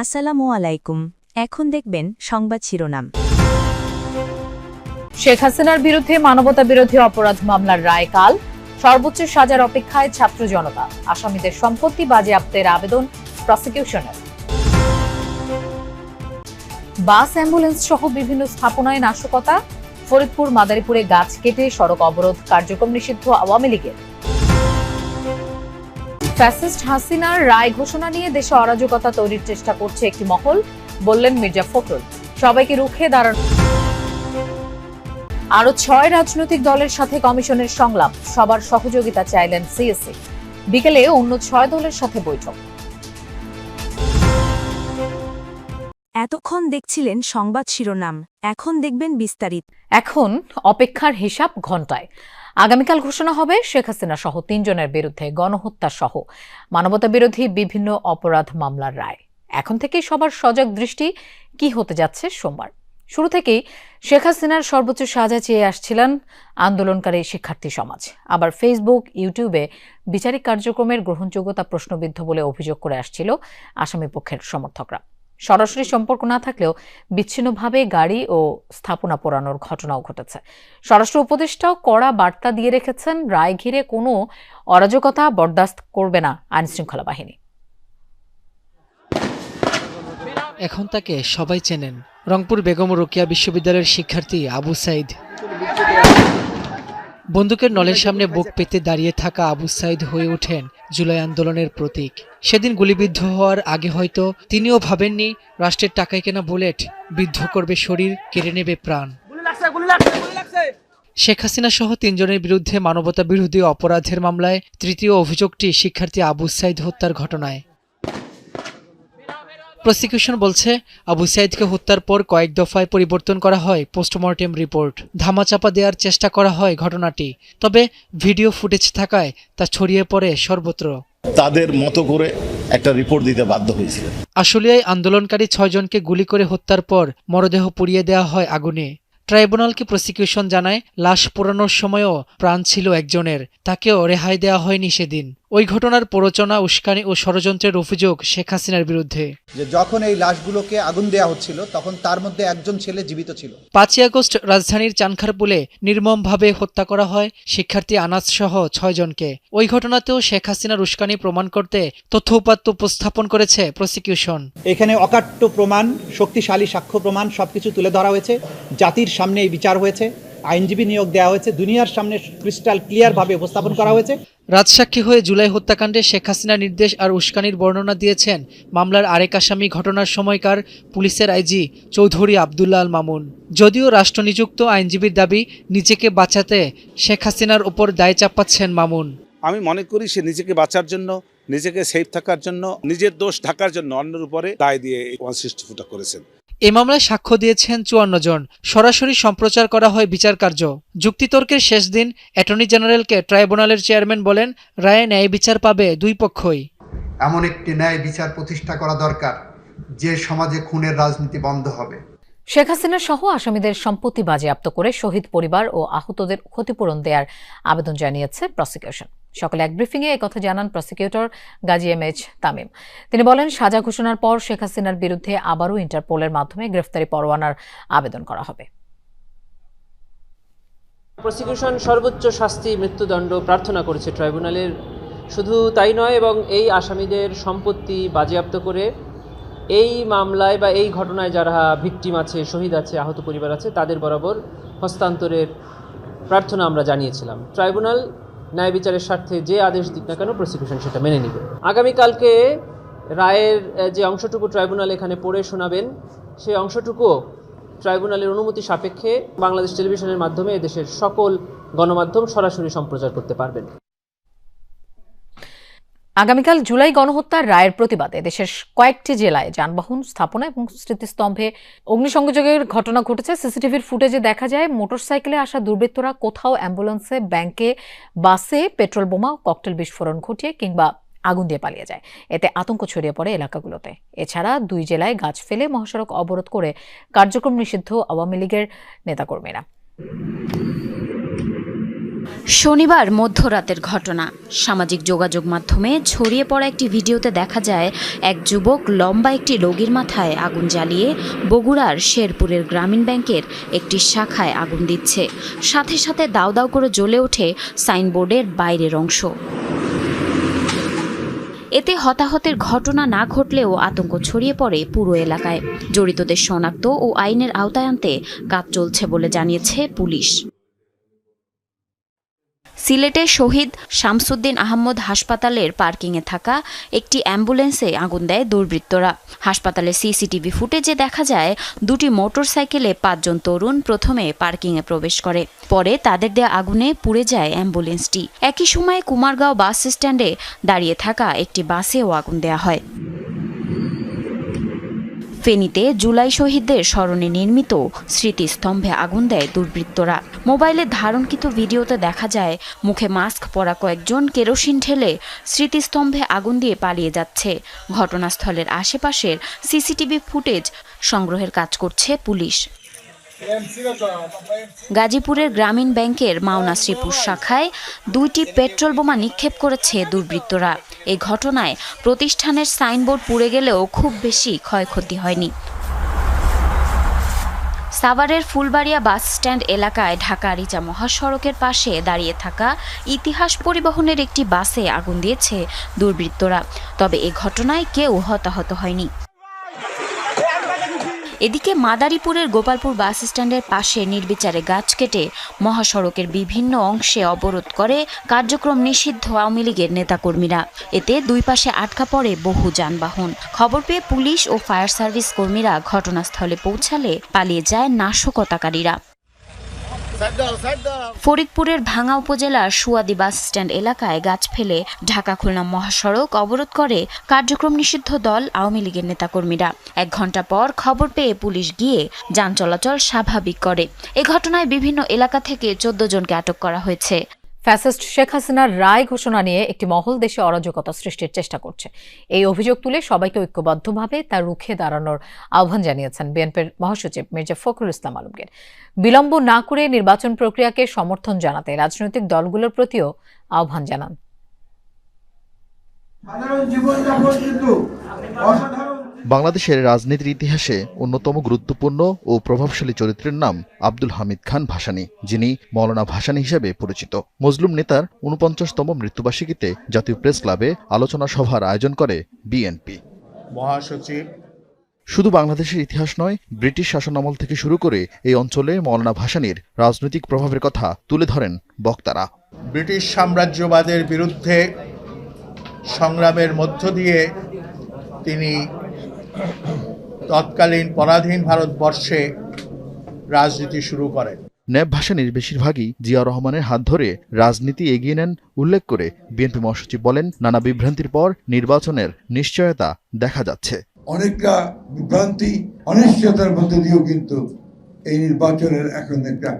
আসসালামু আলাইকুম। এখন দেখবেন সংবাদ শিরোনাম। শেখ হাসিনার বিরুদ্ধে মানবতা বিরোধী অপরাধ মামলার রায় কাল। সর্বোচ্চ সাজার অপেক্ষায় ছাত্র জনতা। আসামিদের সম্পত্তি বাজেয়াপ্তের আবেদন প্রসিকিউশনের। বাস, অ্যাম্বুলেন্স সহ বিভিন্ন স্থাপনায় নাশকতা। ফরিদপুর, মাদারীপুরে গাছ কেটে সড়ক অবরোধ কার্যক্রম নিষিদ্ধ আওয়ামী লীগের। ফ্যাসিস্ট হাসিনার রায় ঘোষণা নিয়ে দেশে অরাজকতা তৈরির চেষ্টা করছে একটি মহল বললেন মির্জা ফখরুল। সবাইকে রুখে দাঁড়ানো। আরও ছয় রাজনৈতিক দলের সাথে কমিশনের সংলাপ সবার সহযোগিতা চাইলেন সিএসসি বিকেলে অন্য ছয় দলের সাথে বৈঠক। এতক্ষণ দেখছিলেন সংবাদ শিরোনাম এখন দেখবেন বিস্তারিত। এখন অপেক্ষার হিসাব ঘন্টায় আগামীকাল ঘোষণা হবে শেখ হাসিনা সহ তিনজনের বিরুদ্ধে গণহত্যা সহ। মানবতা বিরোধী বিভিন্ন অপরাধ মামলার রায়। এখন থেকেই সবার সজাগ দৃষ্টি কি হতে যাচ্ছে সোমবার। শুরু থেকেই শেখ হাসিনার সর্বোচ্চ সাজা চেয়ে আসছিলেন আন্দোলনকারী শিক্ষার্থী সমাজ। আবার ফেসবুক, ইউটিউবে বিচারিক কার্যক্রমের গ্রহণযোগ্যতা প্রশ্নবিদ্ধ বলে অভিযোগ করে আসছিল আসামি পক্ষের সমর্থকরা। সরাসরি সম্পর্ক না থাকলেও বিচ্ছিন্নভাবে গাড়ি ও স্থাপনা পোড়ানোর ঘটনাও ঘটেছে। স্বরাষ্ট্র উপদেষ্টাও কড়া বার্তা দিয়ে রেখেছেন, রায় ঘিরে কোনো অরাজকতা বরদাস্ত করবে না আইনশৃঙ্খলা বাহিনী। এখন তাকে সবাই চেনেন, রংপুর বেগম রোকিয়া বিশ্ববিদ্যালয়ের শিক্ষার্থী আবু সাইদ। বন্দুকের নলের সামনে বুক পেতে দাঁড়িয়ে থাকা আবু সাইদ হয়ে ওঠেন জুলাই আন্দোলনের প্রতীক। সেদিন গুলিবিদ্ধ হওয়ার আগে হয়তো তিনিও ভাবেননি রাষ্ট্রের টাকায় কেনা বুলেট বিদ্ধ করবে শরীর কেড়ে নেবে প্রাণ। শেখ হাসিনা সহ তিনজনের বিরুদ্ধে মানবতা বিরোধী অপরাধের মামলায় তৃতীয় অভিযোগটি শিক্ষার্থী আবু সাইদ হত্যার ঘটনায়। প্রসিকিউশন বলছে আবু সাইদকে হত্যার পর কয়েক দফায় পরিবর্তন করা হয় পোস্টমর্টেম রিপোর্ট ধামাচাপা দেওয়ার চেষ্টা করা হয় ঘটনাটি তবে ভিডিও ফুটেজ থাকায় তা ছড়িয়ে পড়ে সর্বত্র। তাদের মতো করে একটা রিপোর্ট দিতে বাধ্য হয়েছিলেন। আশুলিয়ায় আন্দোলনকারী ছয়জনকে গুলি করে হত্যার পর মরদেহ পুড়িয়ে দেওয়া হয় আগুনে। ট্রাইব্যুনালকে প্রসিকিউশন জানায় লাশ পোড়ানোর সময়ও প্রাণ ছিল একজনের তাকেও রেহাই দেওয়া হয়নি সেদিন। ওই ঘটনার প্ররোচনা উস্কানি ও ষড়যন্ত্রের অভিযোগ শেখ হাসিনার বিরুদ্ধে। যে যখন এই লাশগুলোকে আগুন দেওয়া হচ্ছিল তখন তার মধ্যে একজন ছেলে জীবিত ছিল। পাঁচই আগস্ট রাজধানীর চানখারপুলে নির্মমভাবে হত্যা করা হয় শিক্ষার্থী আনাস সহ ছয়জনকে ওই ঘটনাতেও শেখ হাসিনার উস্কানি প্রমাণ করতে তথ্য উপাত্ত উপস্থাপন করেছে প্রসিকিউশন। এখানে অকাট্য প্রমাণ শক্তিশালী সাক্ষ্য প্রমাণ সবকিছু তুলে ধরা হয়েছে। জাতির সামনে এই বিচার হয়েছে আইনজীবী নিয়োগ দেওয়া হয়েছে দুনিয়ার সামনে ক্রিস্টাল ক্লিয়ারভাবে উপস্থাপন করা হয়েছে। রাজসাক্ষী হয়ে জুলাই হত্যাকাণ্ডে শেখ হাসিনার নির্দেশ আর উস্কানির বর্ণনা দিয়েছেন মামলার আরেক আসামি ঘটনার সময়কার পুলিশের আইজি চৌধুরী আবদুল্লাহ আল মামুন। যদিও রাষ্ট্রনিযুক্ত আইনজীবীর দাবি, নিজেকে বাঁচাতে শেখ হাসিনার ওপর দায় চাপাচ্ছেন মামুন। আমি মনে করি সে নিজেকে বাঁচার জন্য নিজেকে সেফ থাকার জন্য নিজের দোষ ঢাকার জন্য অন্যের উপরে দায় দিয়ে ওয়ান সিক্সটি ফুটা করেছেন। এ মামলায় সাক্ষ্য দিয়েছেন চুয়ান্ন জন। সরাসরি সম্প্রচার করা হয় বিচার কার্য। যুক্তিতর্কের শেষ দিন অ্যাটর্নি জেনারেলকে ট্রাইব্যুনালের চেয়ারম্যান বলেন রায়ে ন্যায় বিচার পাবে দুই পক্ষই। এমন একটি ন্যায় বিচার প্রতিষ্ঠা করা দরকার যে সমাজে খুনের রাজনীতি বন্ধ হবে। শেখ হাসিনা সহ আসামিদের সম্পত্তি বাজেয়াপ্ত করে শহীদ পরিবার ও আহতদের ক্ষতিপূরণ দেওয়ার আবেদন জানিয়েছে প্রসিকিউশন সকালে এক ব্রিফিংয়ে কথা জানান prosecutor Gazi M H Tamim. তিনি বলেন, সাজা ঘোষণার পর শেখ হাসিনার বিরুদ্ধে আবারও ইন্টারপোলের মাধ্যমে গ্রেফতারি পরোয়ানার আবেদন করা হবে। প্রসিকিউশন সর্বোচ্চ শাস্তি, মৃত্যুদণ্ড প্রার্থনা করেছে ট্রাইব্যুনালের শুধু তাই নয়, এবং এই আসামিদের সম্পত্তি বাজেয়াপ্ত করে এই মামলায় বা এই ঘটনায় যারা ভিকটিম আছে, শহীদ আছে, আহত পরিবার আছে, তাদের বরাবর হস্তান্তরের প্রার্থনা আমরা জানিয়েছিলাম। ট্রাইব্যুনাল ন্যায় বিচারের স্বার্থে যে আদেশ দিক না কেন প্রসিকিউশন সেটা মেনে নেবে। আগামীকালকে রায়ের যে অংশটুকু ট্রাইব্যুনাল এখানে পড়ে শোনাবেন, সেই অংশটুকুও ট্রাইব্যুনালের অনুমতি সাপেক্ষে বাংলাদেশ টেলিভিশনের মাধ্যমে দেশের সকল গণমাধ্যম সরাসরি সম্প্রচার করতে পারবেন। আগামীকাল জুলাই গণহত্যার রায়ের প্রতিবাদে দেশের কয়েকটি জেলায় যানবাহন স্থাপনা এবং স্মৃতিস্তম্ভে অগ্নিসংযোগের ঘটনা ঘটেছে। সিসিটিভির ফুটেজে দেখা যায়, মোটরসাইকেলে আসা দুর্বৃত্তরা কোথাও অ্যাম্বুলেন্সে, ব্যাংকে, বাসে পেট্রোল বোমা ককটেল বিস্ফোরণ ঘটিয়ে কিংবা আগুন দিয়ে পালিয়ে যায়। এতে আতঙ্ক ছড়িয়ে পড়ে এলাকাগুলোতে। এছাড়া দুই জেলায় গাছ ফেলে মহাসড়ক অবরোধ করে কার্যক্রম নিষিদ্ধ আওয়ামী লীগের নেতাকর্মীরা। শনিবার মধ্যরাতের ঘটনা। সামাজিক যোগাযোগ মাধ্যমে ছড়িয়ে পড়া একটি ভিডিওতে দেখা যায়, এক যুবক লম্বা একটি রোগীর মাথায় আগুন জ্বালিয়ে বগুড়ার শেরপুরের গ্রামীণ ব্যাংকের একটি শাখায় আগুন দিচ্ছে। সাথে সাথে দাউ দাউ করে জ্বলে ওঠে সাইনবোর্ডের বাইরের অংশ। এতে হতাহতের ঘটনা না ঘটলেও আতঙ্ক ছড়িয়ে পড়ে পুরো এলাকায়। জড়িতদের শনাক্ত ও আইনের আওতায় আনতে কাজ চলছে বলে জানিয়েছে পুলিশ। সিলেটে শহীদ শামসুদ্দিন আহমদ হাসপাতালের পার্কিংয়ে থাকা একটি অ্যাম্বুলেন্সে আগুন দেয় দুর্বৃত্তরা। হাসপাতালে সিসিটিভি ফুটেজে দেখা যায়, দুটি মোটরসাইকেলে পাঁচজন তরুণ প্রথমে পার্কিংয়ে প্রবেশ করে। পরে তাদের দেয়া আগুনে পুড়ে যায় অ্যাম্বুলেন্সটি। একই সময়ে কুমারগাঁও বাস স্ট্যান্ডে দাঁড়িয়ে থাকা একটি বাসেও আগুন দেয়া হয়। ফেনীতে জুলাই শহীদদের স্মরণে নির্মিত স্মৃতিস্তম্ভে আগুন দেয় দুর্বৃত্তরা। মোবাইলে ধারণকৃত ভিডিওতে দেখা যায়, মুখে মাস্ক পরা কয়েকজন কেরোসিন ঠেলে স্মৃতিস্তম্ভে আগুন দিয়ে পালিয়ে যাচ্ছে। ঘটনাস্থলের আশেপাশের সিসিটিভি ফুটেজ সংগ্রহের কাজ করছে পুলিশ। গাজীপুরের গ্রামীণ ব্যাংকের মাওনা শ্রীপুর শাখায় দুইটি পেট্রোল বোমা নিক্ষেপ করেছে দুর্বৃত্তরা। এই ঘটনায় প্রতিষ্ঠানের সাইনবোর্ড পুড়ে গেলেও খুব বেশি ক্ষয়ক্ষতি হয়নি। সাভারের ফুলবাড়িয়া বাস স্ট্যান্ড এলাকায় ঢাকা রিচা মহাসড়কের পাশে দাঁড়িয়ে থাকা ইতিহাস পরিবহনের একটি বাসে আগুন দিয়েছে দুর্বৃত্তরা। তবে এ ঘটনায় কেউ হতাহত হয়নি। এদিকে মাদারীপুরের গোপালপুর বাস স্ট্যান্ডের পাশে নির্বিচারে গাছ কেটে মহাসড়কের বিভিন্ন অংশে অবরোধ করে কার্যক্রম নিষিদ্ধ আওয়ামী লীগের নেতাকর্মীরা। এতে দুই পাশে আটকা পড়ে বহু যানবাহন। খবর পেয়ে পুলিশ ও ফায়ার সার্ভিস কর্মীরা ঘটনাস্থলে পৌঁছালে পালিয়ে যায় নাশকতাকারীরা। ফরিদপুরের ভাঙা উপজেলার সুয়াদি বাস স্ট্যান্ড এলাকায় গাছ ফেলে ঢাকা খুলনা মহাসড়ক অবরোধ করে কার্যক্রম নিষিদ্ধ দল আওয়ামী লীগের নেতাকর্মীরা। এক ঘণ্টা পর খবর পেয়ে পুলিশ গিয়ে যান চলাচল স্বাভাবিক করে। এ ঘটনায় বিভিন্ন এলাকা থেকে চোদ্দ জনকে আটক করা হয়েছে। ফ্যাসিস্ট শেখ হাসিনার রায় ঘোষণা নিয়ে একটি মহল দেশে অরাজকতা সৃষ্টির চেষ্টা করছে। এই অভিযোগ তুলে সবাইকে ঐক্যবদ্ধভাবে তা রুখে দাঁড়ানোর আহ্বান জানিয়েছেন বিএনপির মহাসচিব মির্জা ফখরুল ইসলাম আলমগীর। বিলম্ব না করে নির্বাচন প্রক্রিয়াকে সমর্থন জানাতে রাজনৈতিক দলগুলোর প্রতিও আহ্বান জানান। সাধারণ জীবনযাপন কিন্তু অসাধারণ বাংলাদেশের রাজনীতির ইতিহাসে অন্যতম গুরুত্বপূর্ণ ও প্রভাবশালী চরিত্রের নাম আব্দুল হামিদ খান ভাসানী যিনি মৌলানা ভাসানী হিসেবে পরিচিত। মজলুম নেতার উনপঞ্চাশতম মৃত্যুবার্ষিকীতে জাতীয় প্রেস ক্লাবে আলোচনা সভার আয়োজন করে বিএনপি। মহাসচিব। শুধু বাংলাদেশের ইতিহাস নয় ব্রিটিশ শাসনামল থেকে শুরু করে এই অঞ্চলে মৌলানা ভাসানীর রাজনৈতিক প্রভাবের কথা তুলে ধরেন বক্তারা। ব্রিটিশ সাম্রাজ্যবাদের বিরুদ্ধে সংগ্রামের মধ্য দিয়ে তিনি তৎকালীন পরাধীন ভারতবর্ষে রাজনীতি শুরু করেন। ন্যাব ভাসানীর বেশিরভাগই জিয়া রহমানের হাত ধরে রাজনীতি এগিয়ে নেন উল্লেখ করে বিএনপি মহাসচিব বলেন নানা বিভ্রান্তির পর নির্বাচনের নিশ্চয়তা দেখা যাচ্ছে। অনেকটা বিভ্রান্তি অনিশ্চয়তার মধ্যে দিয়েও কিন্তু এই নির্বাচনের এখন একটা